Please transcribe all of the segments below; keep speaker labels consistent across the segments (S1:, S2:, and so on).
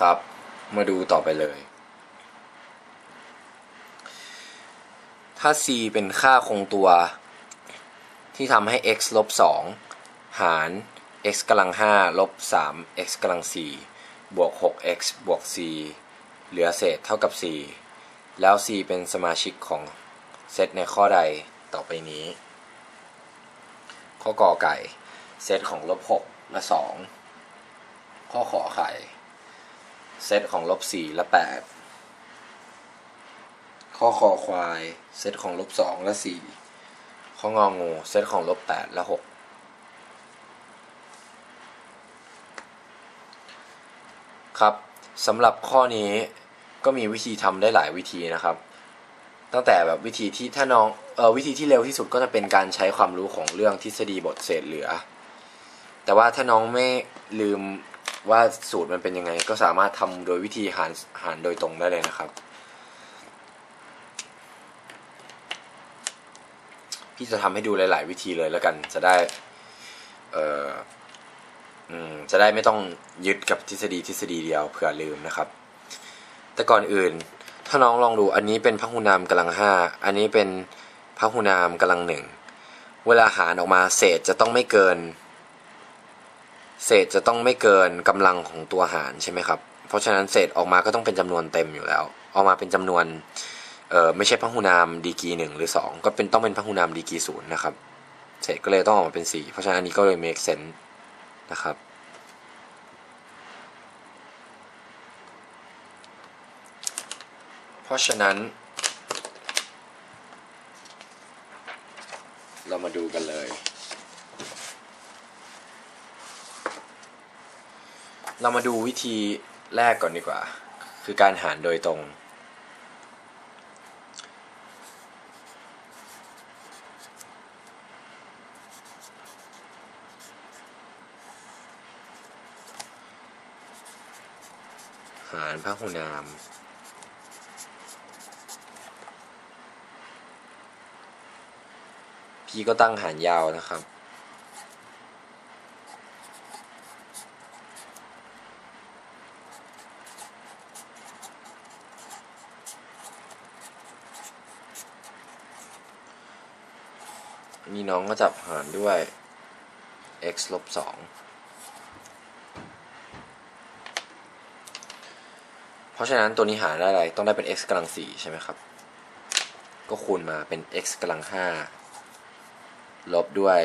S1: ครับ มาดูต่อไปเลย ถ้า c เป็นค่าคงตัว ที่ทำให้ x ลบ2หาร x กำลัง5ลบ3 x กำลัง4บวก 6x บวก c เหลือเศษเท่ากับ c แล้ว c เป็นสมาชิกของเซตในข้อใดต่อไปนี้ ข้อกอไก่ เซตของลบ6และ 2 ข้อขอไข่ เซตของลบ4และ8ข้อคอควาย เซตของลบ2และ4ข้ององูเซตของลบ8และ6ครับสำหรับข้อนี้ก็มีวิธีทำได้หลายวิธีนะครับ ตั้งแต่แบบวิธีที่ถ้าน้องเออวิธีที่เร็วที่สุดก็จะเป็นการใช้ความรู้ของเรื่องทฤษฎีบทเศษเหลือ แต่ว่าถ้าน้องไม่ลืม ว่าสูตรมันเป็นยังไง ก็สามารถทำโดยวิธีหารหารโดยตรงได้เลยนะครับ พี่จะทำให้ดูหลาย ๆ วิธีเลยแล้วกัน จะได้เอออืมจะได้ไม่ต้องยึดกับทฤษฎีทฤษฎีเดียวเผื่อลืมนะครับ แต่ก่อนอื่น ถ้าน้องลองดูอันนี้เป็นพหุนามกำลังห้าอันนี้เป็นพหุนามกำลังหนึ่งเวลาหารออกมาเศษจะต้องไม่เกิน เศษจะต้องไม่เกินกำลังของตัวหารใช่ไหมครับ เพราะฉะนั้นเศษออกมาก็ต้องเป็นจำนวนเต็มอยู่แล้ว ออกมาเป็นจำนวนเออไม่ใช่พหุนามดีกรีหนึ่งหรือสองก็เป็นต้องเป็นพหุนามดีกรีศูนย์นะครับ เศษก็เลยต้องออกมาเป็นสี่เพราะฉะนั้นอันนี้ก็เลย make sense นะครับ เพราะฉะนั้น เรามาดูกันเลย เรามาดูวิธีแรกก่อนดีกว่า คือการหารโดยตรง หารพหุนามพี่ก็ตั้งหารยาวนะครับ น้องก็จับหารด้วย x ลบสองเพราะฉะนั้นตัวนี้หารได้อะไร ต้องได้เป็น x กำลังสี่ใช่ไหมครับ ก็คูณมาเป็น x กำลังห้าลบด้วย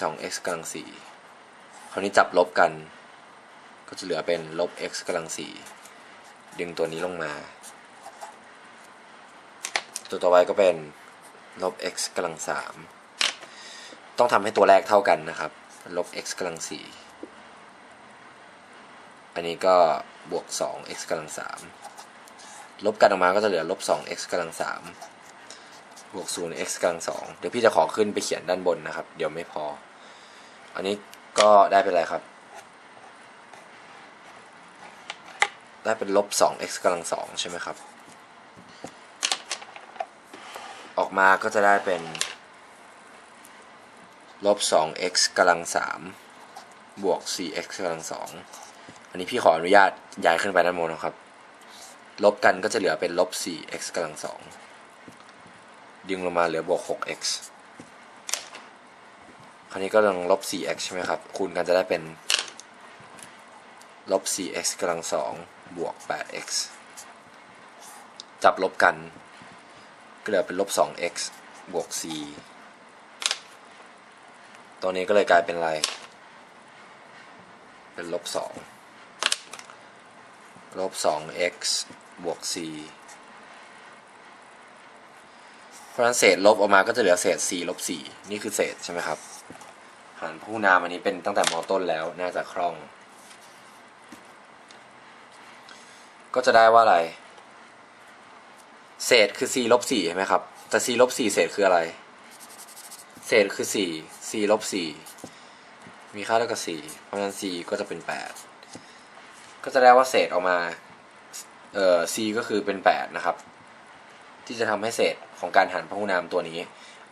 S1: 2x กำลังสี่คราวนี้จับลบกัน ก็จะเหลือเป็นลบ x กำลังสี่ดึงตัวนี้ลงมา ตัวต่อไปก็เป็นลบ x กำลังสาม ต้องทำให้ตัวแรกเท่ากันนะครับ ลบ x กำลังสี่อันนี้ก็บวก 2x กำลังสามลบกันออกมาก็จะเหลือลบ 2x กำลังสามบวก 0x กำลังสองเดี๋ยวพี่จะขอขึ้นไปเขียนด้านบนนะครับ เดี๋ยวไม่พอ อันนี้ก็ได้เป็นอะไรครับ ได้เป็นลบ 2x กำลังสองใช่ไหมครับ ออกมาก็จะได้เป็น ลบ 2x กำลัง 3 บวก 4x กำลัง 2 อันนี้พี่ขออนุญาตย้ายขึ้นไปด้านบนนะครับ ลบกันก็จะเหลือเป็นลบ 4x กำลัง 2 ดึงลงมาเหลือบวก 6x คราวนี้ก็ลงลบ 4x ใช่ไหมครับ คูณกันจะได้เป็นลบ 4x กำลัง 2 บวก 8x จับลบกัน ก็เหลือเป็นลบ 2x บวก c ตัวนี้ก็เลยกลายเป็นอะไร เป็นลบ2ลบ 2x บวก c เพราะฉะนั้นเศษลบออกมาก็จะเหลือเศษ c ลบ 4 นี่คือเศษใช่ไหมครับ หารผู้นามอันนี้เป็นตั้งแต่มอต้นแล้วน่าจะคล่อง ก็จะได้ว่าอะไร เศษคือ c ลบ4ใช่ไหมครับ แต่ c ลบ4เศษคืออะไร เศษคือ4 c ลบ4มีค่าเท่ากับ4เพราะฉะนั้น c ก็จะเป็น8ก็จะได้ว่าเศษออกมาเอ่อ c ก็คือเป็น8นะครับ ที่จะทำให้เศษของการหารพหุนามตัวนี้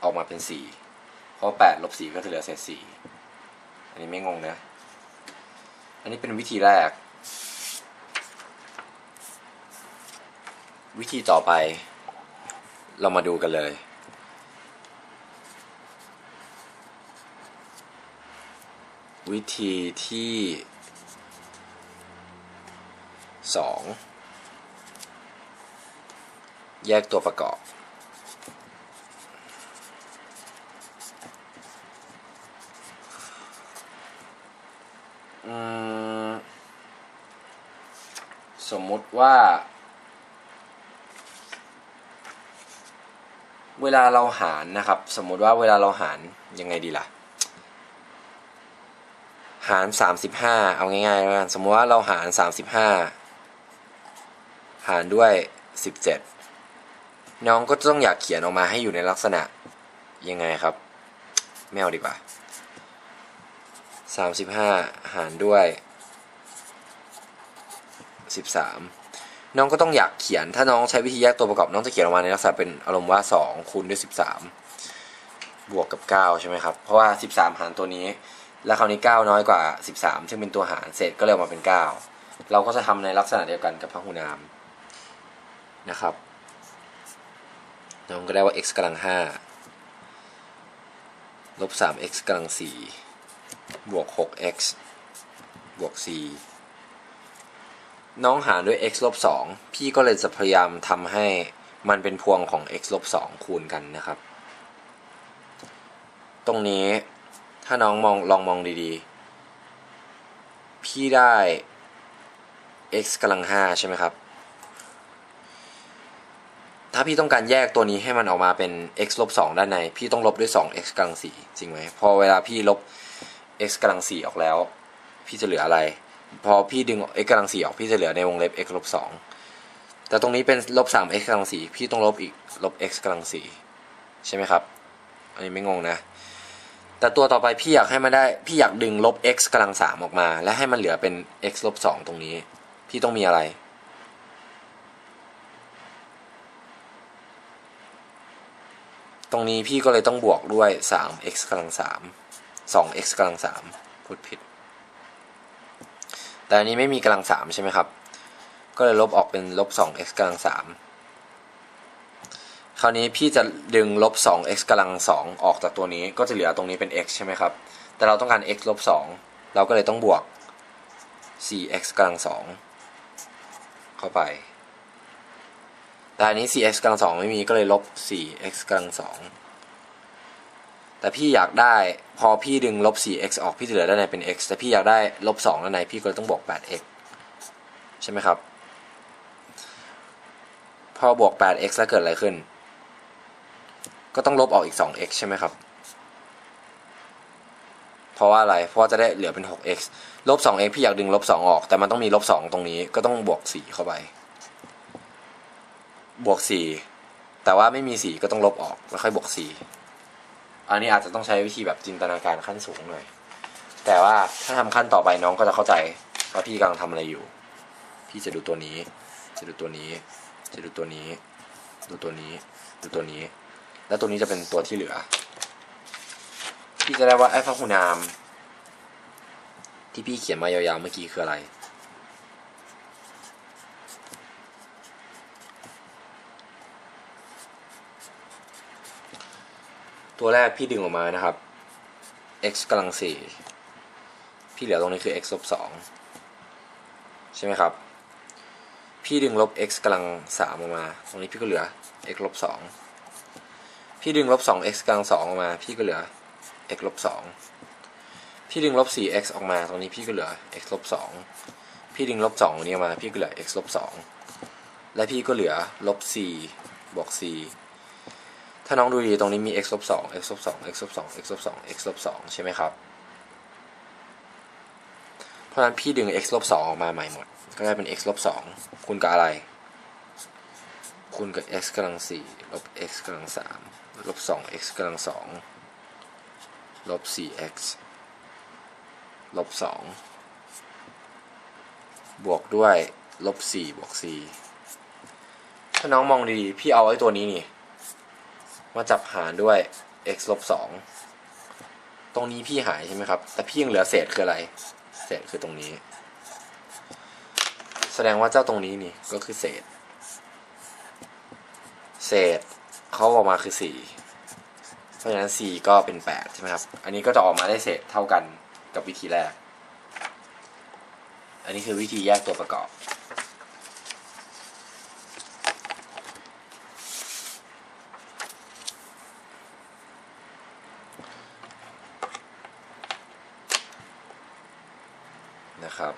S1: ออกมาเป็น4เพราะ8ลบ4ก็จะเหลือเศษ4อันนี้ไม่งงนะ อันนี้เป็นวิธีแรก วิธีต่อไป เรามาดูกันเลย วิธีที่สองแยกตัวประกอบ สมมุติว่า เวลาเราหารนะครับ สมมุติว่าเวลาเราหารยังไงดีล่ะ หารสามสิบห้าเอาง่ายๆแล้วกัน สมมติว่าเราหารสามสิบห้าหารด้วยสิบเจ็ดน้องก็ต้องอยากเขียนออกมาให้อยู่ในลักษณะยังไงครับ ไม่เอาดีกว่าสามสิบห้าหารด้วยสิบสามน้องก็ต้องอยากเขียน ถ้าน้องใช้วิธีแยกตัวประกอบ น้องจะเขียนออกมาในลักษณะเป็นอารมณ์ว่าสองคูณด้วยสิบสามบวกกับเก้าใช่ไหมครับ เพราะว่าสิบสามหารตัวนี้ แล้วคราวนี้9น้อยกว่า 13 ซึ่งเป็นตัวหารเศษก็เลยออกมาเป็น 9 เราก็จะทำในลักษณะเดียวกันกับพหูนามนะครับน้องก็ได้ว่า x กำลัง5ลบ 3x กำลัง4บวก 6x บวก 4 น้องหารด้วย x ลบ 2 พี่ก็เลยจะพยายามทำให้มันเป็นพวงของ x ลบ 2 คูณกันนะครับ ตรงนี้ ถ้าน้องมองลองมองดีๆ พี่ได้ x กำลังห้าใช่ไหมครับ ถ้าพี่ต้องการแยกตัวนี้ให้มันออกมาเป็น x ลบสองด้านใน พี่ต้องลบด้วย 2x กำลังสี่จริงไหม พอเวลาพี่ลบ x กำลังสี่ออกแล้ว พี่จะเหลืออะไร พอพี่ดึง x กำลังสี่ออก พี่จะเหลือในวงเล็บ x ลบสองแต่ตรงนี้เป็นลบสาม x กำลังสี่พี่ต้องลบอีกลบ x กำลังสี่ใช่ไหมครับ อันนี้ไม่งงนะ แต่ตัวต่อไปพี่อยากให้มันได้ พี่อยากดึงลบ x กำลังสามออกมา และให้มันเหลือเป็น x ลบสองตรงนี้ พี่ต้องมีอะไร ตรงนี้พี่ก็เลยต้องบวกด้วย 3x กำลังสาม 2x กำลังสามพูดผิด แต่อันนี้ไม่มีกำลังสามใช่ไหมครับ ก็เลยลบออกเป็นลบ 2x กำลังสาม คราวนี้พี่จะดึงลบ 2x กำลัง 2 ออกจากตัวนี้ก็จะเหลือตรงนี้เป็น x ใช่ไหมครับ แต่เราต้องการ x ลบ2เราก็เลยต้องบวก 4x กำลัง 2 เข้าไป แต่อันนี้ 4x กำลัง 2 ไม่มีก็เลยลบ 4x กำลัง 2 แต่พี่อยากได้พอพี่ดึงลบ 4x ออกพี่จะเหลือด้านในเป็น x แต่พี่อยากได้ลบ2ด้านในพี่ก็เลยต้องบวก 8x ใช่ไหมครับ พอบวก 8x แล้วเกิดอะไรขึ้น ก็ต้องลบออกอีก 2x ใช่ไหมครับ เพราะว่าอะไร เพราะว่าจะได้เหลือเป็น 6x ลบ 2x พี่อยากดึงลบ 2 ออก แต่มันต้องมีลบ 2 ตรงนี้ ก็ต้องบวก 4 เข้าไป บวก 4 แต่ว่าไม่มี 4 ก็ต้องลบออก แล้วค่อยบวก 4 อันนี้อาจจะต้องใช้วิธีแบบจินตนาการขั้นสูงหน่อย แต่ว่าถ้าทำขั้นต่อไปน้องก็จะเข้าใจว่าพี่กำลังทำอะไรอยู่ พี่จะดูตัวนี้ จะดูตัวนี้ จะดูตัวนี้ ดูตัวนี้ ดูตัวนี้ แล้วตัวนี้จะเป็นตัวที่เหลือ พี่จะได้ว่าไอ้พหูนาม ที่พี่เขียนมายาวๆเมื่อกี้คืออะไร ตัวแรกพี่ดึงออกมานะครับ x กำลังสี่พี่เหลือตรงนี้คือ x ลบสองใช่ไหมครับ พี่ดึงลบ x กำลังสามออกมา ตรงนี้พี่ก็เหลือ x ลบสอง พี่ดึงลบสอง x กำลังสองออกมา พี่ก็เหลือ x ลบสองพี่ดึงลบสี่ x ออกมา ตรงนี้พี่ก็เหลือ x ลบสองพี่ดึงลบสองนี้ออกมา พี่ก็เหลือ x ลบสองและพี่ก็เหลือลบสี่บวกสี่ถ้าน้องดูดีตรงนี้มี x ลบสอง x ลบสอง x ลบสอง x ลบสอง x ลบสองใช่ไหมครับ เพราะนั้นพี่ดึง x ลบสองออกมาใหม่หมด ก็ได้เป็น x ลบสองคูณกับอะไร คูณกับ x กำลังสี่ลบ x กำลังสาม ลบสอง x กำลังสองลบสี่ x ลบสองบวกด้วย ลบสี่บวกสี่ถ้าน้องมองดี พี่เอาไอ้ตัวนี้นี่ มาจับหารด้วย x ลบสองตรงนี้พี่หายใช่ไหมครับ แต่พี่ยังเหลือเศษคืออะไร เศษคือตรงนี้ แสดงว่าเจ้าตรงนี้นี่ ก็คือเศษ เศษ เขาออกมาคือสี่เพราะฉะนั้น c ก็เป็นแปดใช่ไหมครับ อันนี้ก็จะออกมาได้เศษเท่ากันกับวิธีแรก อันนี้คือวิธีแยกตัวประกอบ นะครับ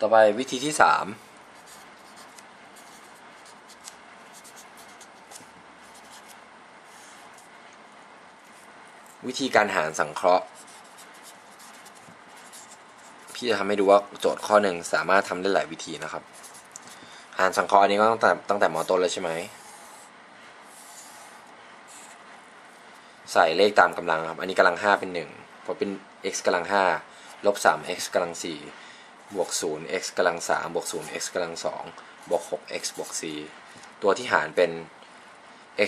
S1: ต่อไปวิธีที่สาม วิธีการหารสังเคราะห์ พี่จะทำให้ดูว่าโจทย์ข้อหนึ่งสามารถทำได้หลายวิธีนะครับ หารสังเคราะห์อันนี้ก็ตั้งแต่ตั้งแต่มอต้นเลยใช่ไหมใส่เลขตามกำลังครับ อันนี้กำลังห้าเป็นหนึ่งพอเป็น x กำลังห้าลบสาม x กำลังสี่บวกศูนย์ x กำลังสามบวกศูนย์ x กำลังสองบวกหก x บวกสี่ตัวที่หารเป็น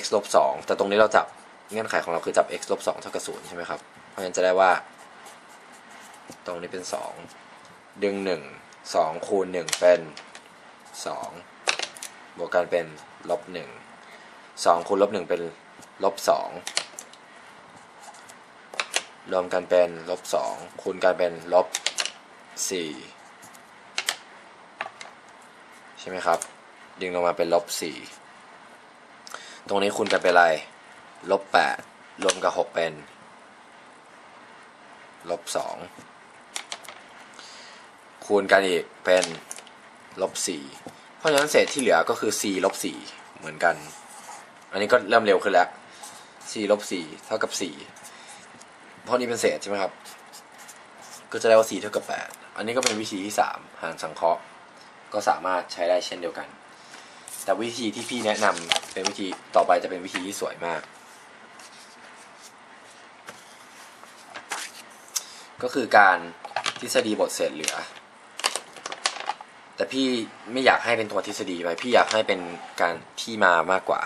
S1: x ลบสองแต่ตรงนี้เราจับ เงื่อนไขของเราคือจับ x ลบสองเท่ากับศูนย์ใช่ไหมครับ เพราะฉะนั้นจะได้ว่า ตรงนี้เป็นสองดึงหนึ่งสองคูณหนึ่งเป็นสองบวกกันเป็นลบหนึ่งสองคูณลบหนึ่งเป็นลบสองรวมกันเป็นลบสองคูณกันเป็นลบสี่ใช่ไหมครับ ดึงลงมาเป็นลบสี่ตรงนี้คูณกันเป็นอะไร ลบแปดรวมกับหกเป็นลบสองคูณกันอีกเป็นลบสี่เพราะฉะนั้นเศษที่เหลือก็คือ c ลบสี่เหมือนกัน อันนี้ก็เริ่มเร็วขึ้นแล้ว c ลบสี่เท่ากับสี่เพราะนี้เป็นเศษใช่ไหมครับ ก็จะได้ว่า c เท่ากับแปดอันนี้ก็เป็นวิธีที่สามหารสังเคราะห์ ก็สามารถใช้ได้เช่นเดียวกัน แต่วิธีที่พี่แนะนำเป็นวิธีต่อไปจะเป็นวิธีที่สวยมาก ก็คือการทฤษฎีบทเศษเหลือ แต่พี่ไม่อยากให้เป็นตัวทฤษฎีไปพี่อยากให้เป็นการที่มามากกว่า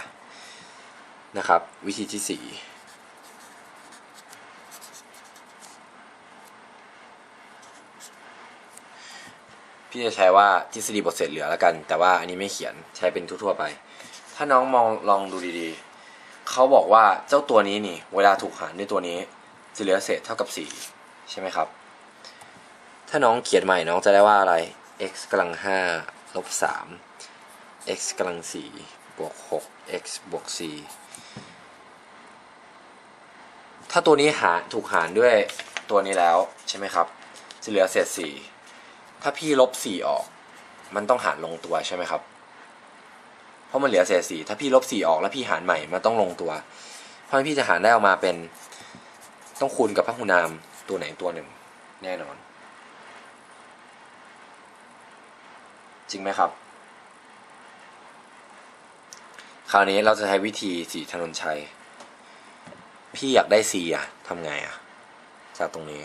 S1: นะครับ วิธีที่สี่พี่จะใช้ว่าทฤษฎีบทเศษเหลือแล้วกัน แต่ว่าอันนี้ไม่เขียนใช้เป็นทั่วๆไป ถ้าน้องมองลองดูดีๆ เขาบอกว่าเจ้าตัวนี้นี่ เวลาถูกหารด้วยตัวนี้จะเหลือเศษเท่ากับสี่ ใช่ไหมครับ ถ้าน้องเขียนใหม่น้องจะได้ว่าอะไร x กำลังห้าลบสาม x กำลังสี่บวกหก x บวกสี่ถ้าตัวนี้หารถูกหารด้วยตัวนี้แล้วใช่ไหมครับ จะเหลือเศษสี่ถ้าพี่ลบสี่ออก มันต้องหารลงตัวใช่ไหมครับ เพราะมันเหลือเศษสี่ถ้าพี่ลบสี่ออกแล้วพี่หารใหม่ มันต้องลงตัว เพราะงั้นพี่จะหารได้ออกมาเป็นต้องคูณกับพหุนาม ตัวไหนตัวหนึ่ง แน่นอน จริงไหมครับ คราวนี้เราจะใช้วิธีสีถนนชัย พี่อยากได้ C อะทำไงอะ จากตรงนี้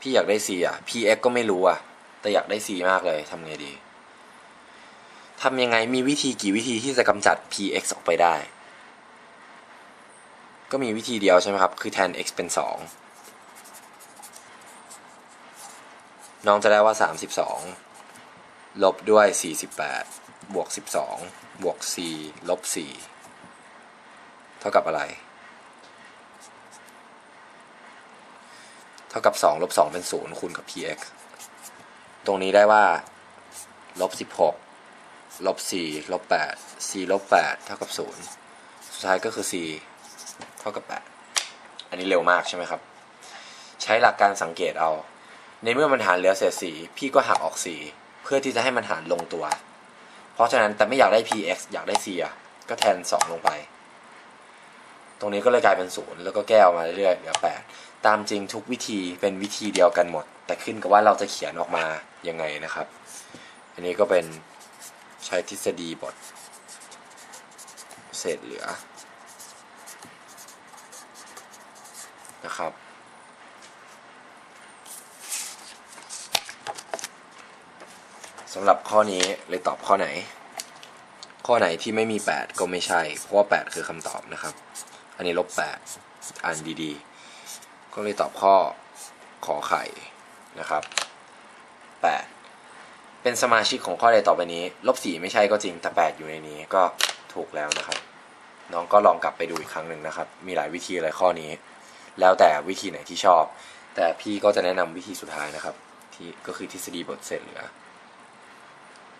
S1: พี่อยากได้ C อะ PX ก็ไม่รู้อะ แต่อยากได้ C มากเลยทำไงดีทำยังไงมีวิธีกี่วิธีที่จะกำจัด PX ออกไปได้ ก็มีวิธีเดียวใช่ไหมครับ คือแทน x เป็น 2 น้องจะได้ว่า 32 ลบด้วย 48 บวก 12 บวก 4 ลบ 4 เท่ากับอะไร เท่ากับ 2 ลบ 2 เป็น 0 คูณกับ px ตรงนี้ได้ว่า ลบ 16 ลบ 4 ลบ 8 4 ลบ 8 เท่ากับ 0 สุดท้ายก็คือ 4 ท่ากับ 8 อันนี้เร็วมากใช่ไหมครับ ใช้หลักการสังเกตเอา ในเมื่อมันหารเหลือเศษสีพี่ก็หักออกสีเพื่อที่จะให้มันหารลงตัว เพราะฉะนั้นแต่ไม่อยากได้ px อยากได้ c อะก็แทน 2 ลงไป ตรงนี้ก็เลยกลายเป็น 0 แล้วก็แก้ออกมาเรื่อยๆเหลือ 8 ตามจริงทุกวิธีเป็นวิธีเดียวกันหมด แต่ขึ้นกับว่าเราจะเขียนออกมายังไงนะครับ อันนี้ก็เป็นใช้ทฤษฎีบท เศษเหลือ นะครับ สำหรับข้อนี้เลยตอบข้อไหน ข้อไหนที่ไม่มี 8 ก็ไม่ใช่ เพราะว่า 8 คือคำตอบนะครับ อันนี้ลบ 8 อ่านดีๆ ก็เลยตอบข้อขอไข่นะครับ 8 เป็นสมาชิกของข้อใดต่อไปนี้ ลบสี่ไม่ใช่ก็จริง แต่แปดอยู่ในนี้ก็ถูกแล้วนะครับ น้องก็ลองกลับไปดูอีกครั้งหนึ่งนะครับ มีหลายวิธีเลยข้อนี้ แล้วแต่วิธีไหนที่ชอบ แต่พี่ก็จะแนะนำวิธีสุดท้ายนะครับ ที่ก็คือทฤษฎีบทเสร็จเหลือ